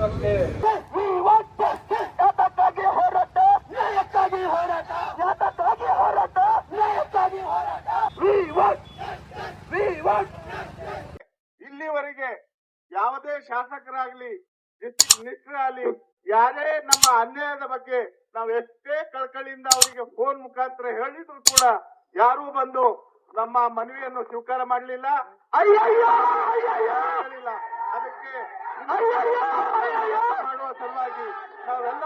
ಹೋರಾಟಕ್ಕೆ ಇಲ್ಲಿವರೆಗೆ ಯಾವುದೇ ಶಾಸಕರಾಗ್ಲಿ ಆಗಲಿ ಯಾರೇ ನಮ್ಮ ಅನ್ಯಾಯದ ಬಗ್ಗೆ ನಾವು ಎಷ್ಟೇ ಕಳಕಳಿಯಿಂದ ಅವರಿಗೆ ಫೋನ್ ಮುಖಾಂತರ ಹೇಳಿದ್ರು ಕೂಡ ಯಾರು ಬಂದು ನಮ್ಮ ಮನವಿಯನ್ನು ಸ್ವೀಕಾರ ಮಾಡಲಿಲ್ಲ. ಅದಕ್ಕೆ ಅಯ್ಯಯ್ಯೋ ಅಯ್ಯಯ್ಯೋ. ಮಾಡುವ ಸಲುವಾಗಿ ನಾವೆಲ್ಲ.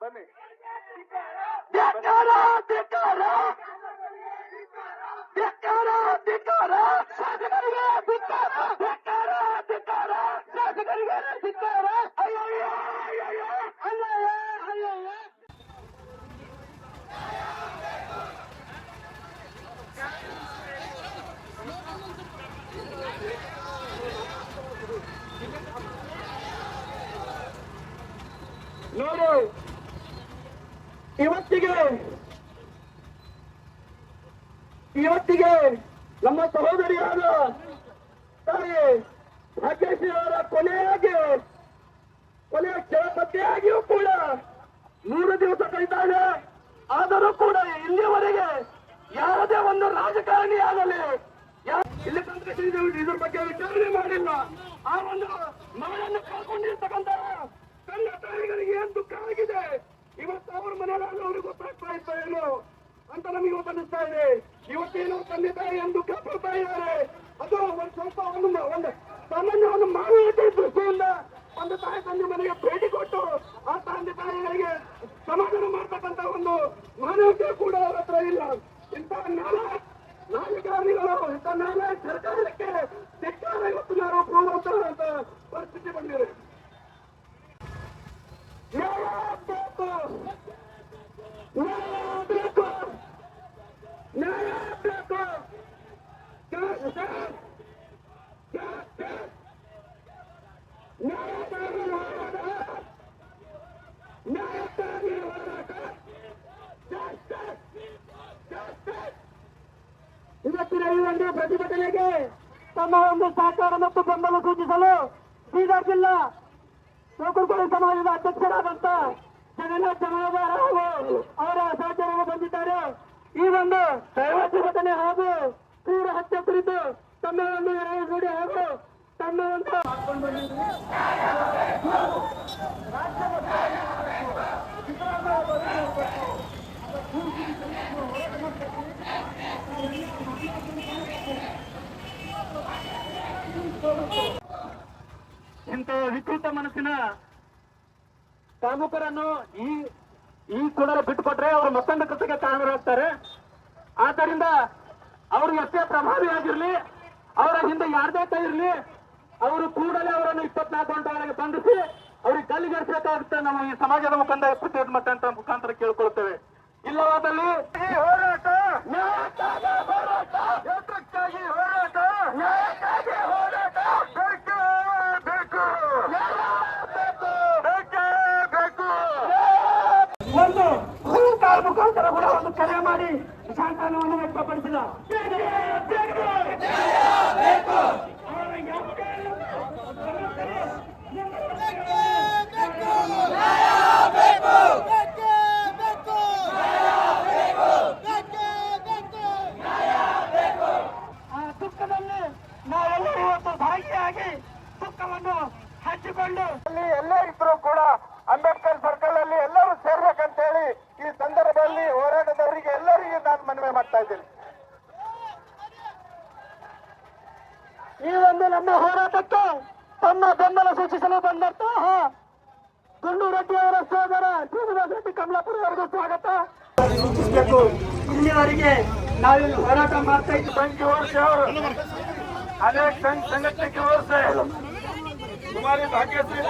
ಬನ್ನಿ. ಶಾಸಕರಿಗೆ ಧಿಕ್ಕಾರ. ಧಿಕ್ಕಾರ, ಧಿಕ್ಕಾರ. ಶಾಸಕರಿಗೆ ಧಿಕ್ಕಾರ. ಅಯ್ಯಯ್ಯೋ ಅಯ್ಯಯ್ಯೋ ಅಯ್ಯಯ್ಯೋ ಅಯ್ಯಯ್ಯೋ ನೋಡಿ ಇವತ್ತಿಗೆ ಇವತ್ತಿಗೆ ನಮ್ಮ ಸಹೋದರಿಯಾದ ತಾಯಿ ಭಾಗ್ಯಶ್ರೀ ಅವರ ಕೊನೆಯಾಗಿ ಕೊನೆಯ ಕ್ಷಣಪತಿಯಾಗಿಯೂ ಕೂಡ ಮೂರು ದಿವಸ ಕಳೆದಾಗ ಆದರೂ ಕೂಡ ಇಲ್ಲಿಯವರೆಗೆ ಯಾವುದೇ ಒಂದು ರಾಜಕಾರಣಿ ಆಗಲಿ ಯಾ- ಇಲ್ಲಿ ತನಕ ಇದ್ರ ಬಗ್ಗೆ ವಿಚಾರಣೆ ಮಾಡಿಲ್ಲ. ಆ ಒಂದು ಮಗಳನ್ನು ಕಳ್ಕೊಂಡಿರ್ತಕ್ಕಂಥ ತಂದೆ ತಾಯಿಗಳಿಗೆ ಏನ್ ದುಃಖ ಆಗಿದೆ? ಇವತ್ತು ಅವ್ರ ಮನೆಯಲ್ಲಿ ಅವ್ರಿಗೆ ಗೊತ್ತಾಗ್ತಾ ಇತ್ತ ಏನು? ಅಂತ ನಮಗೆ ಅನ್ನಿಸ್ತಾ ಇದೆ. ಇವತ್ತೇನೋ ತಂದೆ ತಾಯಿ ಎಂದು ದುಃಖ ಪಡ್ತಾ ಇದ್ದಾರೆ? ಅದು ಒಂದು ಸ್ವಲ್ಪ ಒಂದು ಒಂದು ಸಾಮಾನ್ಯ ಒಂದು ಮಾನವೀಯತೆ ದೃಷ್ಟಿಯಿಂದ ಒಂದು ತಾಯಿ ತಂದೆ ಮನೆಗೆ ಭೇಟಿ ಕೊಟ್ಟು ಆ ತಂದೆ ತಾಯಿಗಳಿಗೆ ಸಮಾಧಾನ ಮಾಡ್ತಕ್ಕಂಥ ಒಂದು ಮಾನವತೆ ಕೂಡ ಅವರ ಹತ್ರ ಇಲ್ಲ. ಇಂಥ ನಾಲ ರಾಜಕಾರಣಿಗಳು ಇಂಥ ನಾಲ ಸರ್ಕಾರಕ್ಕೆ ಧಿಕ್ಕಾರ ಇವತ್ತು ನಾವು ಪೂರ್ವೋತ್ತರ ಪರಿಸ್ಥಿತಿ ಬಂದಿದೆ ನ್ಯಾಯ ಬೇಕು ನ್ಯಾಯ ಬೇಕು ನ್ಯಾಯ ಬೇಕು ನ್ಯಾಯ ನ್ಯಾಯಕ್ಕಾಗಿ ಹೋರಾಟ ನ್ಯಾಯಕ್ಕಾಗಿ ಹೋರಾಟ Justice! Justice! ಇವತ್ತಿನ ಈ ಒಂದು ಪ್ರತಿಭಟನೆಗೆ ತಮ್ಮ ಒಂದು ಸಹಕಾರ ಮತ್ತು ಬೆಂಬಲ ಸೂಚಿಸಲು ಬೀದರ್ ಜಿಲ್ಲಾ ನೌಕರಕೋಳಿ ಸಮಾಜದ ಅಧ್ಯಕ್ಷರಾದಂತ ಜಗನ್ನಾಥ್ ಜಮಾದಾರ ಹಾಗೂ ಅವರ ಸಹಚರರು ಬಂದಿದ್ದಾರೆ. ಈ ಒಂದು ಪ್ರತಿಭಟನೆ ಹಾಗೂ ತೀವ್ರ ಹತ್ಯೆ ಕುರಿತು ತಮ್ಮ ಒಂದು ಎರಡು ಹಾಗೂ ತಮ್ಮ ಒಂದು ಇಂಥ ವಿಕೃತ ಮನಸ್ಸಿನ ಪ್ರಮುಖರನ್ನು ಈ ಈ ಕೂಡಲೇ ಬಿಟ್ಟುಕೊಟ್ರೆ ಅವರು ಮತ್ತೊಂದು ಕೃತಿಗೆ ಕಾರಣರಾಗ್ತಾರೆ. ಆದ್ದರಿಂದ ಅವರು ಎಷ್ಟೇ ಪ್ರಭಾವಿಯಾಗಿರ್ಲಿ ಅವರ ಹಿಂದೆ ಯಾರದೇ ಕೈ ಇರಲಿ ಅವರು ಕೂಡಲೇ ಅವರನ್ನು ಇಪ್ಪತ್ನಾಲ್ಕು ಗಂಟೆ ಒಳಗೆ ಬಂಧಿಸಿ ಅವ್ರಿಗೆ ಗಲ್ಲಿಗೇರಿಸಬೇಕಾಗುತ್ತೆ ನಾವು ಈ ಸಮಾಜದ ಮುಖಂಡ ಪ್ರತಿಯೊಂದು ಮತ ಅಂತ ಮುಖಾಂತರ ಕೇಳ್ಕೊಳ್ತೇವೆ ಇಲ್ಲವಾದಲ್ಲಿ ಹೋರಾಟ ಹೋರಾಟ ಬೇಕೇ ಬೇಕು ಬೇಕು ಬೇಕೇ ಬೇಕು ಒಂದು ಕಾಲ ಮುಖಾಂತರ ಕೂಡ ಒಂದು ಕರೆ ಮಾಡಿ ಶಾಂತನವನ್ನು ವ್ಯಕ್ತಪಡಿಸಿದ. ಕುಮಾರಿ ಭಾಗ್ಯಶ್ರೀ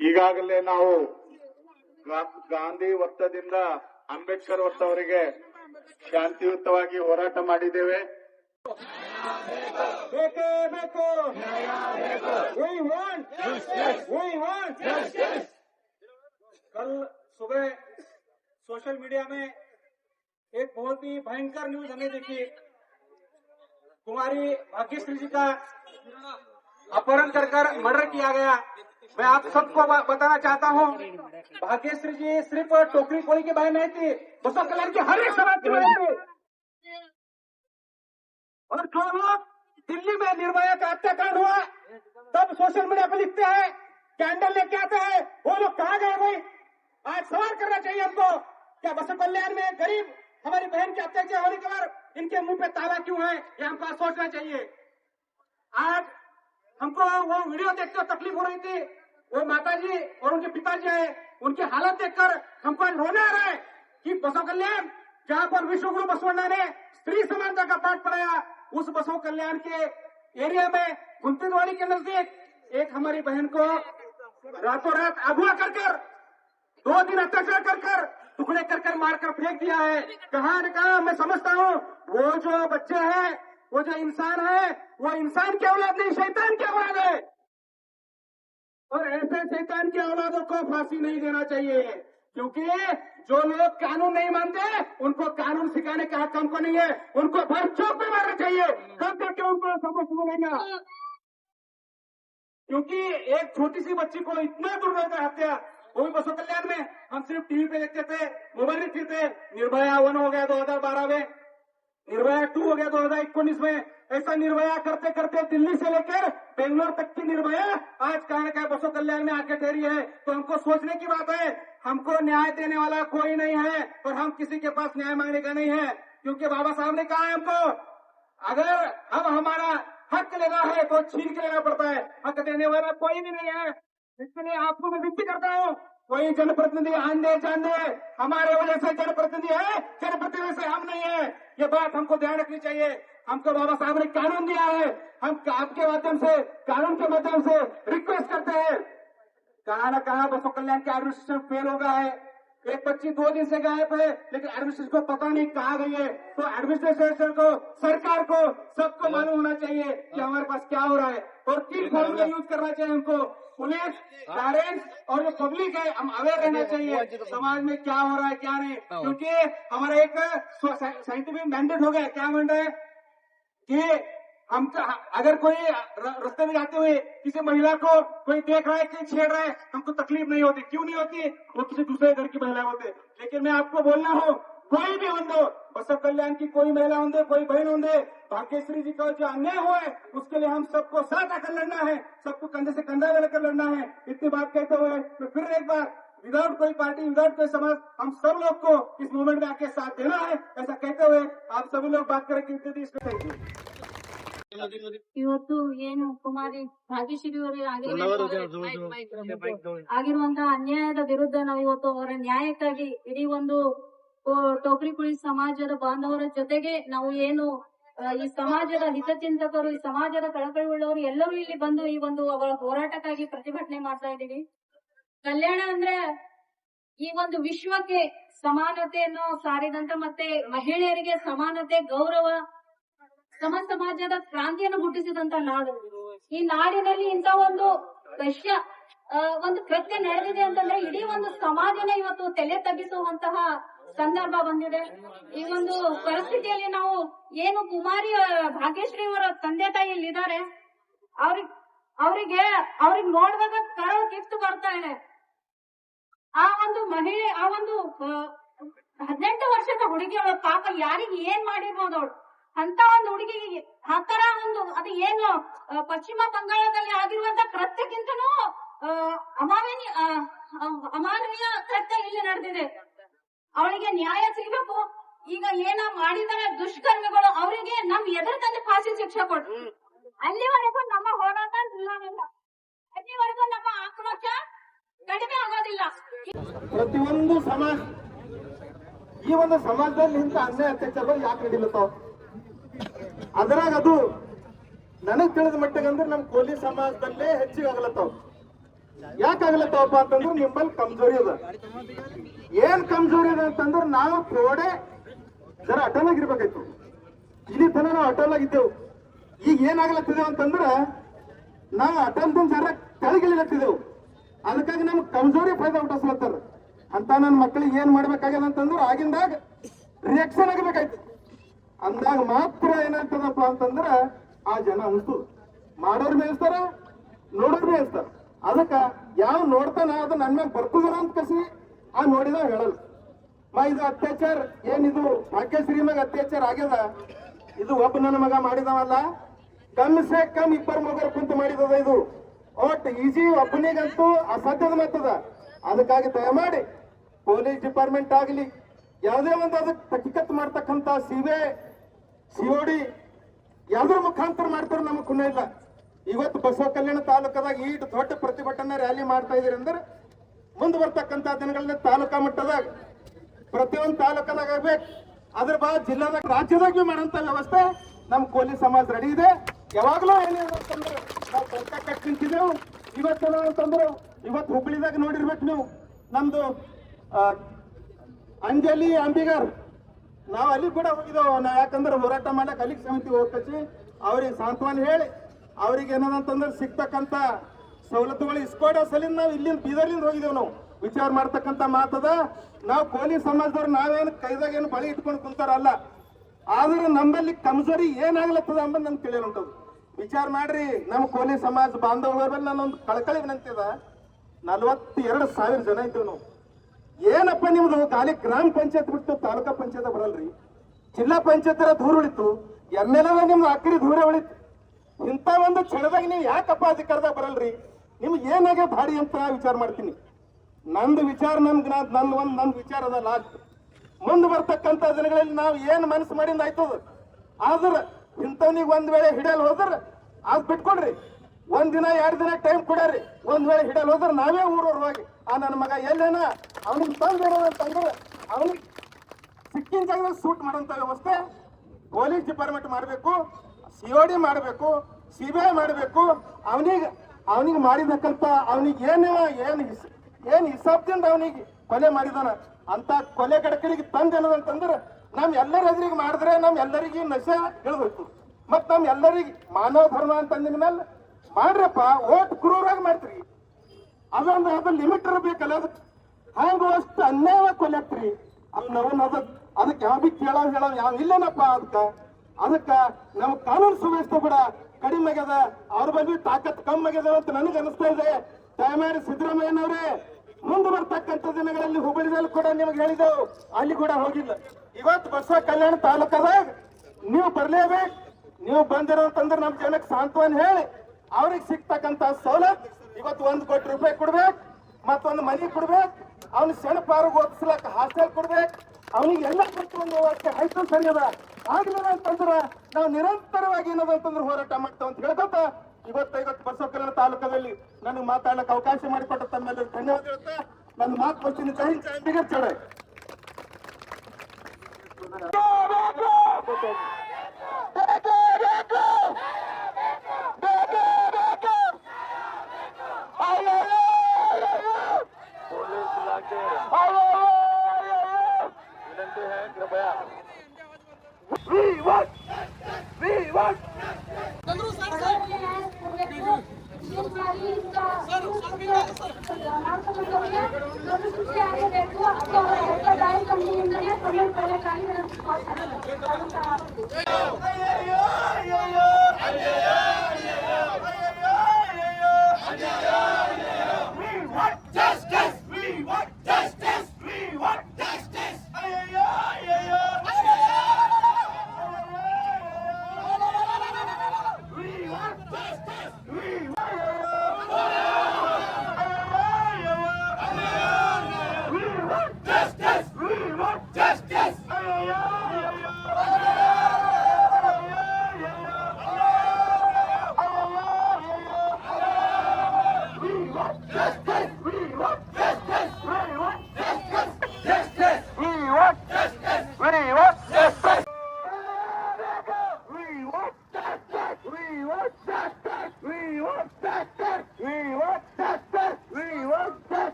ಈಗಾಗಲೇ ನಾವು ಗಾ- ಗಾಂಧಿ ವೃತ್ತದಿಂದ ಅಂಬೇಡ್ಕರ್ ವೃತ್ತವರೆಗೆ ಶಾಂತಿಯುತವಾಗಿ ಹೋರಾಟ ಮಾಡಿದ್ದೇವೆ ಬೇಕೇ ಬೇಕು We want We want कल सुबह सोशल मीडिया में एक बहुत ही भयंकर न्यूज हमें देखी कुमारी भाग्यश्री जी का अपहरण कर कर मर्डर किया गया। मैं आप सबको बताना चाहता हूँ भाग्यश्री जी सिर्फ़ टोकरी कोई की बहन नहीं थी बसों कल्याण की हर एक समाज की बहन थी। और जो लोग दिल्ली में निर्भया का हत्याकांड हुआ, तब सोशल मीडिया पर लिखते हैं, कैंडल लेके आते हैं, वो लोग कहा गए भाई? आज सवाल करना चाहिए हमको, क्या बसव कल्याण में गरीब, हमारी बहन के अत्याचार होने के बाद इनके मुँह पे ताला क्यों है? ये हमको सोचना चाहिए। आज हमको वो वीडियो देखते तकलीफ़ हो रही थी। वो माता जी और उनके पिताजी है उनकी हालत देखकर हमको रोना आ रहा है कि बसव कल्याण, जहाँ पर विश्वगुरु बसवण्णा ने स्त्री समानता का पाठ पढ़ाया, उस बसव कल्याण के एरिया में गुंतनवाड़ी के नज़दीक एक हमारी बहन को रातों रात अगवा कर कर, दो दिन अत्याचार कर कर टुकड़े कर कर मार कर फेंक दिया है। कहा न कहा मैं समझता हूँ, वो जो बच्चे हैं, वो जो इंसान है, वो इंसान की औलाद नहीं, शैतान की औलाद है। और ऐसे शैतान की औलादों को फांसी नहीं देना चाहिए, क्योंकि जो लोग कानून नहीं मानते, उनको कानून सिखाने का हक हमको नहीं है। उनको भर चौक पे मारना चाहिए। तब जाके उनको सबक मिलेगा? क्योंकि एक छोटी सी बच्ची को इतना दुर्व्यवहार हत्या वो भी बसो कल्याण में। हम सिर्फ़ टीवी पे देखते थे, मोबाइल में थे। निर्भया वन हो गया 2012 में। निर्भया टू हो गया 2019 में। ऐसा निर्भया करते करते दिल्ली से लेकर बेंगलोर तक की निर्भया आज कहा न कहा बसो कल्याण में आके ठहरी है। तो हमको सोचने की बात है, हमको न्याय देने वाला कोई नहीं है, और हम किसी के पास न्याय मांगने का नहीं है, क्योंकि बाबा साहब ने कहा है हमको, अगर हम हमारा हक लेना है तो छीन के लेना पड़ता है। हक देने वाला कोई भी नहीं है। इसलिए आपको मैं विनती करता हूँ कोई जनप्रतिनिधि आंदे जाने हमारे वजह से जनप्रतिनिधि है, जनप्रतिनिधि से हम नहीं है। ये बात हमको ध्यान रखनी चाहिए। हमको बाबा साहब ने कानून दिया है। हम आपके माध्यम से, कानून के माध्यम से रिक्वेस्ट करते हैं। कहा ना कहा बसो कल्याण के एडमिनिस्ट्रेशन फेल होगा है। एक बच्ची दो दिन से गायब है लेकिन एडमिनिस्ट्रेशन को पता नहीं कहा गई है। तो एडमिनिस्ट्रेशन को सरकार को सबको मालूम होना चाहिए कि हमारे पास क्या हो रहा है। और किन फॉर्मूला यूज़ करना चाहिए हमको? पुलिस पेरेंट्स और जो पब्लिक है हम अवेयर रहना चाहिए समाज में क्या हो रहा है क्या नहीं। क्योंकि हमारा एक साइंटिफिक मैंडेट हो गया क्या मैंडेट है कि हम अगर कोई रास्ते में जाते हुए किसी महिला को कोई देख रहा है कि छेड़ रहा है, हमको तकलीफ़ नहीं होती। क्यों नहीं होती? वो किसी दूसरे घर की महिला होते। लेकिन मैं आपको बोलना हूँ, कोई भी होंदो बसव कल्याण की कोई महिला होंदे कोई बहन होंदे भाग्यश्री जी का जो अन्याय हुआ है, उसके लिए हम सबको साथ आकर लड़ना है, सबको कंधे से कंधा मिलाकर लड़ना है। इतनी बात कहते हुए मैं फिर एक बार विदाउट कोई पार्टी विदाउट कोई समाज, हम सब लोग को इस मूवमेंट में आके साथ देना है। ऐसा कहते हुए आप सभी लोग बात करेंगे थैंक यू ಇವತ್ತು ಏನು ಕುಮಾರಿ ಭಾಗ್ಯಶ್ರೀ ಅವರು ಆಗಿರುವಂತಹ ಅನ್ಯಾಯದ ವಿರುದ್ಧ ನಾವು ಇವತ್ತು ಅವರ ನ್ಯಾಯಕ್ಕಾಗಿ ಇಡೀ ಒಂದು ಕೋ- ಟೋಕರಿ ಕುಳಿ ಸಮಾಜದ ಬಾಂಧವರ ಜೊತೆಗೆ ನಾವು ಏನು ಈ ಸಮಾಜದ ಹಿತಚಿಂತಕರು ಈ ಸಮಾಜದ ಕಳಕಳಿ ಉಳ್ಳವರು ಎಲ್ಲರೂ ಇಲ್ಲಿ ಬಂದು ಈ ಒಂದು ಅವರ ಹೋರಾಟಕ್ಕಾಗಿ ಪ್ರತಿಭಟನೆ ಮಾಡ್ತಾ ಇದ್ದೀವಿ. ಕಲ್ಯಾಣ ಅಂದ್ರೆ ಈ ಒಂದು ವಿಶ್ವಕ್ಕೆ ಸಮಾನತೆಯನ್ನು ಸಾರಿದಂತ ಮತ್ತೆ ಮಹಿಳೆಯರಿಗೆ ಸಮಾನತೆ ಗೌರವ ಸಮ ಸಮಾಜದ ಕ್ರಾಂತಿಯನ್ನು ಹುಟ್ಟಿಸಿದಂತ ನಾಡು. ಈ ನಾಡಿನಲ್ಲಿ ಇಂತ ಒಂದು ದೃಶ್ಯ ಒಂದು ಕೃತ್ಯ ನಡೆದಿದೆ ಅಂತಂದ್ರೆ ಇಡೀ ಒಂದು ಸಮಾಜನೇ ಇವತ್ತು ತಲೆ ತಗ್ಗಿಸುವಂತಹ ಸಂದರ್ಭ ಬಂದಿದೆ. ಈ ಒಂದು ಪರಿಸ್ಥಿತಿಯಲ್ಲಿ ನಾವು ಏನು ಕುಮಾರಿ ಭಾಗ್ಯಶ್ರೀ ಅವರ ತಂದೆ ತಾಯಿ ಇಲ್ಲಿದ್ದಾರೆ ಅವ್ರಿಗೆ ಅವರಿಗೆ ಅವ್ರಿಗೆ ನೋಡಿದಾಗ ಕರ ಕಿತ್ತು ಬರ್ತಾ ಇದೆ. ಆ ಒಂದು ಮಹಿಳೆ ಆ ಒಂದು ಹದಿನೆಂಟು ವರ್ಷದ ಹುಡುಗಿಯವಳ ಪಾಪ ಯಾರಿಗೆ ಏನ್ ಮಾಡಿರ್ಬೋದು ಅವಳು? ಅಂತ ಒಂದು ಹುಡುಗಿಗೆ ಆತರ ಒಂದು ಅದು ಏನು ಪಶ್ಚಿಮ ಬಂಗಾಳದಲ್ಲಿ ಆಗಿರುವಂತ ಕೃತ್ಯಕ್ಕಿಂತನೂ ಅಮಾನ ಅಮಾನವೀಯ ಕೃತ್ಯ ಇಲ್ಲಿ ನಡೆದಿದೆ. ಅವಳಿಗೆ ನ್ಯಾಯ ಸಿಗಬೇಕು. ಈಗ ಏನ ಮಾಡಿದರೆ ದುಷ್ಕರ್ಮಿಗಳು ಅವರಿಗೆ ನಮ್ ಎದುರು ತಂದೆ ಫಾಸಿ ಶಿಕ್ಷೆ ಕೊಡು ಅಲ್ಲಿವರೆಗೂ ನಮ್ಮ ಹೋರಾಟ ನಿಲ್ಲೋದಿಲ್ಲ ಅಲ್ಲಿವರೆಗೂ ನಮ್ಮ ಆಕ್ರೋಶ ಕಡಿಮೆ ಆಗೋದಿಲ್ಲ. ಪ್ರತಿಯೊಂದು ಸಮಾಜ ಈ ಒಂದು ಸಮಾಜದಲ್ಲಿ ಇಂಥ ಅನ್ಯಾಯ ಅತ್ಯಾಚಾರಗಳು ಯಾಕೆ ನಡೀಲತ್ತಾವ ಅದ್ರಾಗ ಅದು ನನಗ್ ತಿಳಿದ ಮಟ್ಟಿಗೆ ಅಂದ್ರೆ ನಮ್ ಕೋಲಿ ಸಮಾಜದಲ್ಲೇ ಹೆಚ್ಚಿಗೆ ಆಗ್ಲತ್ತಾವ ಯಾಕೆ ಆಗ್ಲತ್ತವಪ್ಪ ಅಂತಂದ್ರೆ ನಿಮ್ಮಲ್ಲಿ ಕಮ್ಜೋರಿ ಅದ. ಏನ್ ಕಮ್ಜೋರಿ ಅದ ಅಂತಂದ್ರೆ ನಾವು ಕೋಡೆ ಜರ ಅಟಲ್ ಆಗಿರ್ಬೇಕಾಯ್ತು ಇಲ್ಲಿ ತನ ನಾವು ಅಟಲ್ ಆಗಿದ್ದೆವು ಈಗ ಏನಾಗ್ಲತ್ತಿದೇವು ಅಂತಂದ್ರೆ ನಾವು ಅಟಲ್ದಿಂದ ಜರ ಕೆಳಗಿಳಿಲತ್ತಿದೆವು ಅದಕ್ಕಾಗಿ ನಮ್ಗೆ ಕಮ್ಜೋರಿ ಫಾಯ್ದಾ ಹುಟ್ಟಿಸ್ಲತ್ತಾರ. ಅಂತ ನನ್ನ ಮಕ್ಕಳಿಗೆ ಏನ್ ಮಾಡ್ಬೇಕಾಗ್ಯದ ಅಂತಂದ್ರೆ ಆಗಿಂದಾಗ ರಿಯಾಕ್ಷನ್ ಆಗಬೇಕಾಯ್ತು. ಅಂದಾಗ ಮಾತ್ರ ಏನಾಗ್ತದಪ್ಪ ಅಂತಂದ್ರ ಆ ಜನ ಅನಿಸ್ತು. ಮಾಡೋರ್ ಬೇಯಿಸ್ತಾರ, ನೋಡೋರ್ ಬೇಯಿಸ್ತಾರ. ಅದಕ್ಕ ಯಾವ ನೋಡ್ತಾನ ಅದು ನನ್ನ ಮ್ಯಾಗ ಬರ್ತದರ ಅಂತ ಕಸಿ ಆ ನೋಡಿದ ಹೇಳಲ್ಲ. ಮಾ, ಇದು ಅತ್ಯಾಚಾರ, ಏನಿದು? ಭಾಗ್ಯ ಶ್ರೀಮಗ ಅತ್ಯಾಚಾರ ಆಗ್ಯದ? ಇದು ಒಬ್ಬ ನನ್ನ ಮಗ ಮಾಡಿದವಲ್ಲ. ಕಮ್ ಸೆ ಕಮ್ ಇಬ್ಬರ ಮಗರು ಕುಂತು ಮಾಡಿದದ ಇದು. ಒಟ್ ಈಜಿ ಒಬ್ಬನಿಗಂತೂ ಅಸಾಧ್ಯದ ಮತ್ತದ ಅದಕ್ಕಾಗಿ ದಯಮಾಡಿ ಪೊಲೀಸ್ ಡಿಪಾರ್ಟ್ಮೆಂಟ್ ಆಗಲಿ. ಯಾವುದೇ ಒಂದು ಅದಕ್ಕೆ ತಕಿಕತ್ ಮಾಡ್ತಕ್ಕಂತ ಸಿಬೆ ಸಿಒಡಿ ಯಾವ್ದ್ರ ಮುಖಾಂತರ ಮಾಡ್ತಾರ ನಮಗ್ ಕುಣ ಇಲ್ಲ. ಇವತ್ತು ಬಸವ ಕಲ್ಯಾಣ ತಾಲೂಕದಾಗ ಈಟ್ ದೊಡ್ಡ ಪ್ರತಿಭಟನೆ ರ್ಯಾಲಿ ಮಾಡ್ತಾ ಇದೀರಿ ಅಂದ್ರೆ ಮುಂದೆ ಬರ್ತಕ್ಕಂತ ದಿನಗಳಲ್ಲಿ ತಾಲೂಕಾ ಮಟ್ಟದಾಗ, ಪ್ರತಿಯೊಂದು ತಾಲೂಕದಾಗ ಆಗ್ಬೇಕು. ಅದ್ರ ಬಾ ಜಿಲ್ಲಾದಾಗ, ರಾಜ್ಯದಾಗ ಭೀ ವ್ಯವಸ್ಥೆ ನಮ್ಮ ಕೋಲಿ ಸಮಾಜ ರೆಡಿ ಇದೆ. ಯಾವಾಗ್ಲೂ ಏನಿದೆ ಅಂತಂದ್ರೆ ನಾವು ಪಕ್ಕ ಕಟ್ ನಿಂತಿದ್ದೆವು. ಇವತ್ತು ಅಂತಂದ್ರೆ ಇವತ್ತು ಹುಬ್ಳಿದಾಗ ನೋಡಿರ್ಬೇಕು ನೀವು. ನಮ್ದು ಅಂಜಲಿ ಅಂಬಿಗರ್ ನಾವು ಅಲ್ಲಿ ಕೂಡ ಹೋಗಿದ್ದೇವೆ. ನಾ ಯಾಕಂದ್ರೆ ಹೋರಾಟ ಮಾಡಕ್ಕೆ ಅಲ್ಲಿಗೆ ಸಮಿತಿ ಹೋಗ್ಕಚ್ಚಿ ಅವ್ರಿಗೆ ಸಾಂತ್ವನ ಹೇಳಿ, ಅವ್ರಿಗೆ ಏನದಂತಂದ್ರೆ ಸಿಗ್ತಕ್ಕಂಥ ಸವಲತ್ತುಗಳು ಇಸ್ಕೊಡೋ ಸಲಿಂದ ನಾವು ಇಲ್ಲಿಂದ ಬೀದರ್ಲಿಂದ ಹೋಗಿದ್ದೇವೆ ನಾವು. ವಿಚಾರ ಮಾಡ್ತಕ್ಕಂಥ ಮಾತದ, ನಾವು ಕೋಲಿ ಸಮಾಜದವ್ರು ನಾವೇನು ಕೈದಾಗ ಏನು ಬಳಿ ಇಟ್ಕೊಂಡು ಕುಂತಾರಲ್ಲ ಆದ್ರೆ ನಮ್ಮಲ್ಲಿ ಕಮ್ಜೋರಿ ಏನಾಗ್ಲತ್ತದ ಅಂಬ ನಮ್ಗೆ ತಿಳಿಯಲುಂಟದು ವಿಚಾರ ಮಾಡ್ರಿ ನಮ್ಮ ಕೋಲಿ ಸಮಾಜ ಬಾಂಧವರ ಮೇಲೆ ನಾನೊಂದು ಕಳಕಳಿ ವಿನಂತಿದ ನಲವತ್ತೆರಡು ಸಾವಿರ ಜನ ಇದ್ದೇವೆ ನಾವು. ಏನಪ್ಪ ನಿಮ್ದು? ಖಾಲಿ ಗ್ರಾಮ ಪಂಚಾಯತ್ ಬಿಟ್ಟು ತಾಲೂಕಾ ಪಂಚಾಯತ್ ಬರಲ್ರಿ? ಜಿಲ್ಲಾ ಪಂಚಾಯತ್ ದೂರ ಉಳಿತು. ಎಂ ಎಲ್ ನಿಮ್ದು ಅಕ್ರಿ ದೂರ ಉಳಿತು. ಇಂಥ ಒಂದು ಕ್ಷಣದಾಗ ನೀವು ಯಾಕಪ್ಪ ಅಧಿಕಾರದಾಗ ಬರಲ್ರಿ? ನಿಮ್ಗೆ ಏನಾಗ ಭಾರಿ ಅಂತ ವಿಚಾರ ಮಾಡ್ತೀನಿ. ನಂದು ವಿಚಾರ ನನ್ಗೆ ನಂದು ಒಂದು ನಂದು ವಿಚಾರ ಅದ ಲಾಸ್ಟ್ ಮುಂದೆ ಬರ್ತಕ್ಕಂಥ ದಿನಗಳಲ್ಲಿ ನಾವು ಏನು ಮನಸ್ಸು ಮಾಡಿಂದ ಆಯ್ತದ? ಆದ್ರ ಇಂಥವ್ನಿಗೆ ಒಂದ್ ವೇಳೆ ಹಿಡಿಯಲ್ ಹೋದ್ರೆ ಅದ್ ಬಿಟ್ಕೊಡ್ರಿ. ಒಂದ್ ದಿನ, ಎರಡು ದಿನ ಟೈಮ್ ಕೊಡ್ರಿ ಒಂದ್ ವೇಳೆ ಹಿಡಿಯಲ್ ಹೋದ್ರೆ ನಾವೇ ಊರವ್ರವಾಗಿ ಆ ನನ್ನ ಮಗ ಎಲ್ಲೇನ ಅವನಿಗೆ ತಂದು ಅಂತಂದ್ರೆ ಅವನಿಗೆ ಸಿಕ್ಕಿನ ಜಾಗದಲ್ಲಿ ಸೂಟ್ ಮಾಡೋಂಥ ವ್ಯವಸ್ಥೆ ಪೊಲೀಸ್ ಡಿಪಾರ್ಟ್ಮೆಂಟ್ ಮಾಡಬೇಕು ಸಿಒಡಿ ಮಾಡಬೇಕು ಸಿಬಿಐ ಮಾಡಬೇಕು. ಅವನಿಗೆ ಅವನಿಗೆ ಮಾಡಿದಕ್ಕಂತ ಅವನಿಗೆ ಏನು ಏನು ಏನ್ ಹಿಸಾಬ್ದಿಂದ ಅವನಿಗೆ ಕೊಲೆ ಮಾಡಿದಾನ? ಅಂತ ಕೊಲೆ ಗಡಕರಿಗೆ ತಂದೇನದಂತಂದ್ರೆ ನಮ್ ಎಲ್ಲರ ಎದುರಿಗೆ ಮಾಡಿದ್ರೆ ನಮ್ ಎಲ್ಲರಿಗೆ ನಶೆ ಇಳಿದೋಯ್ತು. ಮತ್ತು ನಮ್ ಎಲ್ಲರಿಗೆ ಮಾನವ ಧರ್ಮ ಅಂತಂದಿನ ಮೇಲೆ ಮಾಡ್ರಪ್ಪ, ಓಟ್ ಕ್ರೂರಾಗಿ ಮಾಡ್ತೀರಿ. ಅದೊಂದು ಅದು ಲಿಮಿಟ್ ಇರಬೇಕಲ್ಲ ಅದಕ್ಕೆ ಹಂಗ ಅಷ್ಟು ಅನ್ಯಾಯ ಕೊಲೆ ಅನ್ನೋನ್ ಅಲ್ಲಿ ನಾವು ಅದಕ್ಕೆ ಯಾವ ಬಿ ಕೇಳೋ ಹೇಳೋ ಯಾವ ಇಲ್ಲೇನಪ್ಪ ಅದಕ್ಕೆ ಅದಕ್ಕೆ ನಮ್ಮ ಕಾನೂನು ಸುವ್ಯವಸ್ಥೆ ಕೂಡ ಕಡಿಮೆ ಆಗ್ಯದ, ಅವ್ರ ಬಗ್ಗೆ ತಾಕತ್ ಕಮ್ಮಿ ಆಗ್ಯದ ಅಂತ ನನಗೆ ಅನಿಸ್ತಾ ಇದೆ. ದಯಮಾಡಿ ಸಿದ್ದರಾಮಯ್ಯನವರೇ ಮುಂದೆ ಬರ್ತಕ್ಕಂಥ ದಿನಗಳಲ್ಲಿ ಹುಬ್ಬಳ್ಳಿದಲ್ಲಿ ಕೂಡ ನಿಮಗೆ ಹೇಳಿದೆವು ಅಲ್ಲಿ ಕೂಡ ಹೋಗಿಲ್ಲ. ಇವತ್ತು ಬಸವ ಕಲ್ಯಾಣ ತಾಲೂಕದಾಗ ನೀವು ಬರ್ಲೇಬೇಕು. ನೀವು ಬಂದಿರೋಂತಂದ್ರೆ ನಮ್ಮ ಜನಕ್ಕೆ ಸಾಂತ್ವನ ಹೇಳಿ, ಅವ್ರಿಗೆ ಸಿಗ್ತಕ್ಕಂತ ಸವಲತ್ತು ಇವತ್ತು ಒಂದು ಕೋಟಿ ರೂಪಾಯಿ ಕೊಡ್ಬೇಕು ಮತ್ತೊಂದು ಮನಿ ಕೊಡ್ಬೇಕು ಅವ್ನ ಸಣ್ಣ ಪಾರು ಓದಿಸ್ಲಕ್ಕ ಹಾಸ್ಟೆಲ್ ಕೊಡ್ಬೇಕು ಅವನಿಗೆ ಎಲ್ಲ ಕೊಟ್ಟು ಒಂದು ವ್ಯವಸ್ಥೆ ಆಯ್ತು ಸರಿ ಅದ ಆಗ್ಲಿಲ್ಲ ಅಂತಂದ್ರ ನಾವು ನಿರಂತರವಾಗಿ ಏನದ ಅಂತಂದ್ರೆ ಹೋರಾಟ ಮಾಡ್ತೇವೆ ಅಂತ ಹೇಳ್ಕೊತ ಇವತ್ತು ಬಸವಕಲ್ಯಾಣ ಬಸವ ಕಲ್ಯಾಣ ತಾಲೂಕದಲ್ಲಿ ನನಗೆ ಮಾತಾಡಕ್ಕೆ ಅವಕಾಶ ಮಾಡಿಕೊಟ್ಟ ತಮ್ಮೆಲ್ಲರಿಗೂ ಧನ್ಯವಾದ ಹೇಳ್ತಾ ನನ್ನ ಮಾತು ಬರ್ತೀನಿ ಜೈ ಹಿಂದ್, ಜೈ ಬಿಗರ್ ಚಡೆ. विनंती है कृपया कार्यक्रम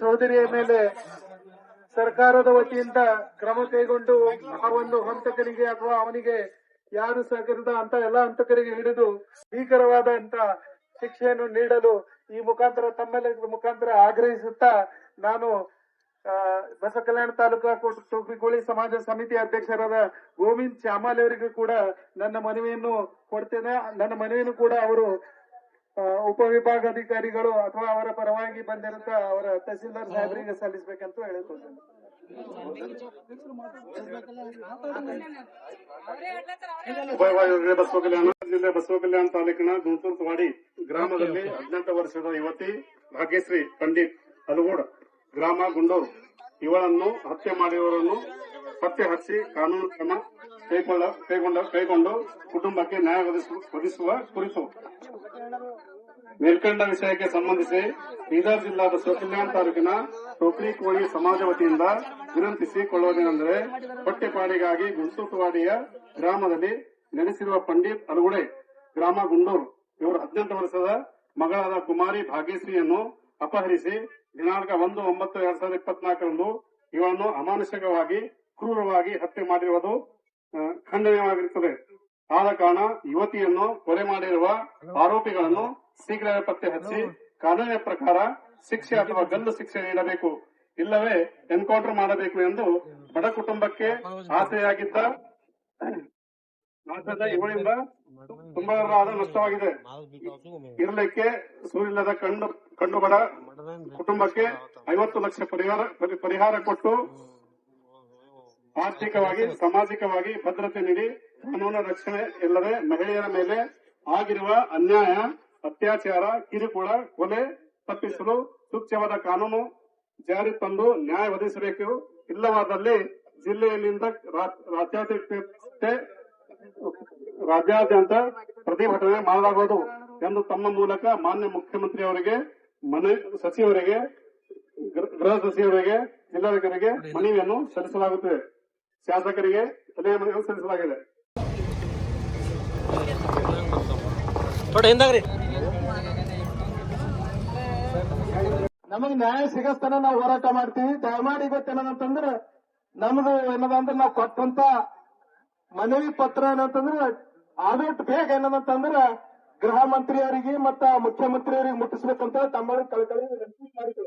ಸಹೋದರಿಯ ಮೇಲೆ ಸರ್ಕಾರದ ವತಿಯಿಂದ ಕ್ರಮ ಕೈಗೊಂಡು ಆ ಒಂದು ಹಂತಕರಿಗೆ ಅಥವಾ ಅವನಿಗೆ ಯಾರು ಸಹಕರಿಸಿದ ಅಂತ ಎಲ್ಲ ಹಂತಕರಿಗೆ ಹಿಡಿದು ಭೀಕರವಾದಂತ ಶಿಕ್ಷೆಯನ್ನು ನೀಡಲು ಈ ಮುಖಾಂತರ ತಮ್ಮೆಲ್ಲ ಮುಖಾಂತರ ಆಗ್ರಹಿಸುತ್ತಾ ನಾನು ಬಸವ ಕಲ್ಯಾಣ ತಾಲೂಕಾ ಟೋಪಿಕೋಳಿ ಸಮಾಜ ಸಮಿತಿ ಅಧ್ಯಕ್ಷರಾದ ಗೋವಿಂದ್ ಚಾಮಾಲಿ ಅವರಿಗೂ ಕೂಡ ನನ್ನ ಮನವಿಯನ್ನು ಕೊಡ್ತೇನೆ. ನನ್ನ ಮನವಿಯನ್ನು ಕೂಡ ಅವರು ಉಪವಿಭಾಗಾಧಿಕಾರಿಗಳು ಅಥವಾ ಅವರ ಪರವಾಗಿ ಬಂದಿರುತ್ತ ಅವರ ತಹಸೀಲ್ದಾರ್ ಸಾಹೇಬರಿಗೆ ಸಲ್ಲಿಸಬೇಕಂತ ಹೇಳಿಕೊಳ್ತೇನೆ. ಬಸವ ಕಲ್ಯಾಣ ಜಿಲ್ಲೆ ಬಸವ ಕಲ್ಯಾಣ ತಾಲೂಕಿನ ಗುಂಟೂರ್ವಾಡಿ ಗ್ರಾಮದಲ್ಲಿ ಹದಿನೆಂಟು ವರ್ಷದ ಯುವತಿ ಭಾಗ್ಯಶ್ರೀ ಪಂಡಿತ್ ಹಲಗೋಡ್ ಗ್ರಾಮ ಗುಂಡೂರು. ಇವಳನ್ನು ಹತ್ಯೆ ಮಾಡಿರುವವರನ್ನು ಪತ್ತೆ ಹಚ್ಚಿ ಕಾನೂನು ಕ್ರಮ ಕೈಗೊಂಡ, ಕೈಗೊಂಡು ಕುಟುಂಬಕ್ಕೆ ನ್ಯಾಯ ಒದಗಿಸು- ಒದಗಿಸುವ ಕುರಿತು. ಮೇಲ್ಕಂಡ ವಿಷಯಕ್ಕೆ ಸಂಬಂಧಿಸಿ ಬೀದರ್ ಜಿಲ್ಲಾ ಬಸವ ಕಲ್ಯಾಣ ತಾಲೂಕಿನ ಟೋಕ್ರಿ ಕೋಳಿ ಸಮಾಜ ವತಿಯಿಂದ ವಿನಂತಿಸಿಕೊಳ್ಳುವುದೇನೆಂದರೆ ಹೊಟ್ಟೆಪಾಡಿಗಾಗಿ ಗುಂಟೂಟುವಾಡಿಯ ಗ್ರಾಮದಲ್ಲಿ ನೆಲೆಸಿರುವ ಪಂಡಿತ್ ಅಲುಗುಡೆ, ಗ್ರಾಮ ಗುಂಡೂರು. ಇವರು ಹದಿನೆಂಟು ವರ್ಷದ ಮಗಳಾದ ಕುಮಾರಿ ಭಾಗ್ಯಶ್ರೀಯನ್ನು ಅಪಹರಿಸಿ ದಿನಾಂಕ ಒಂದು ಒಂಬತ್ತು ಎರಡ್ ಸಾವಿರದ ಇಪ್ಪತ್ನಾಲ್ಕರಂದು ಇವರನ್ನು ಅಮಾನುಷಿಕವಾಗಿ ಕ್ರೂರವಾಗಿ ಹತ್ಯೆ ಮಾಡಿರುವುದು ಖಂಡನೀಯವಾಗಿರುತ್ತದೆ. ಆದ ಕಾರಣ ಯುವತಿಯನ್ನು ಕೊಲೆ ಮಾಡಿರುವ ಆರೋಪಿಗಳನ್ನು ಶೀಘ್ರವೇ ಪತ್ತೆ ಹಚ್ಚಿ ಕಾನೂನಿನ ಪ್ರಕಾರ ಶಿಕ್ಷೆ ಅಥವಾ ಗಲ್ಲು ಶಿಕ್ಷೆ ನೀಡಬೇಕು. ಇಲ್ಲವೇ ಎನ್ಕೌಂಟರ್ ಮಾಡಬೇಕು ಎಂದು ಬಡ ಕುಟುಂಬಕ್ಕೆ ಆಸೆಯಾಗಿದ್ದ ನಾಶದ ಇವಳಿಂದ ತುಂಬಾದ ನಷ್ಟವಾಗಿದೆ. ಇರಲಿಕ್ಕೆ ಸೂರಿಲ್ಲದ ಕಂಡು ಕಂಡು ಬಡ ಕುಟುಂಬಕ್ಕೆ ಐವತ್ತು ಲಕ್ಷ ಪರಿಹಾರ ಪರಿ- ಪರಿಹಾರ ಕೊಟ್ಟು ಆರ್ಥಿಕವಾಗಿ ಸಾಮಾಜಿಕವಾಗಿ ಭದ್ರತೆ ನೀಡಿ ಕಾನೂನು ರಕ್ಷಣೆ ಇಲ್ಲದೆ ಮಹಿಳೆಯರ ಮೇಲೆ ಆಗಿರುವ ಅನ್ಯಾಯ ಅತ್ಯಾಚಾರ ಕಿರುಕುಳ ಕೊಲೆ ತಪ್ಪಿಸಲು ಸೂಕ್ತವಾದ ಕಾನೂನು ಜಾರಿ ತಂದು ನ್ಯಾಯ ಒದಗಿಸಬೇಕು. ಇಲ್ಲವಾದಲ್ಲಿ ಜಿಲ್ಲೆಯಲ್ಲಿಂದ ರಾಜ್ಯಾದ್ಯಂತ ರಾಜ್ಯಾದ್ಯಂತ ಪ್ರತಿಭಟನೆ ಮಾಡಲಾಗುವುದು ಎಂದು ತಮ್ಮ ಮೂಲಕ ಮಾನ್ಯ ಮುಖ್ಯಮಂತ್ರಿ ಅವರಿಗೆ ಮನೆ ಸಚಿವರಿಗೆ ಗೃಹ ಗೃಹ ಸಚಿವರಿಗೆ ಜಿಲ್ಲಾಧಿಕಾರಿಗೆ ಮನವಿಯನ್ನು ಸಲ್ಲಿಸಲಾಗುತ್ತದೆ. ಶಾಸಕರಿಗೆ ಅದೇ ಮನವಿಯನ್ನು ಸಲ್ಲಿಸಲಾಗಿದೆ. ನಮಗ್ ನ್ಯಾಯ ಸಿಗಸ್ತನ ನಾವು ಹೋರಾಟ ಮಾಡ್ತೀವಿ. ದಯಮಾಡಿ ಗೊತ್ತೇನಂತಂದ್ರೆ ನಮ್ದು ಏನದ ಅಂದ್ರೆ ನಾವು ಕೊಟ್ಟಂತ ಮನವಿ ಪತ್ರ ಏನಂತಂದ್ರ ಆದಷ್ಟು ಬೇಗ ಏನಂತಂದ್ರೆ, ಗೃಹ ಮಂತ್ರಿಯವರಿಗೆ ಮತ್ತ ಮುಖ್ಯಮಂತ್ರಿಯವರಿಗೆ ಮುಟ್ಟಿಸ್ಬೇಕಂತ ತಮ್ಮ ಕಳಕಳಿ ವಿನಂತಿ ಮಾಡಿದ್ರು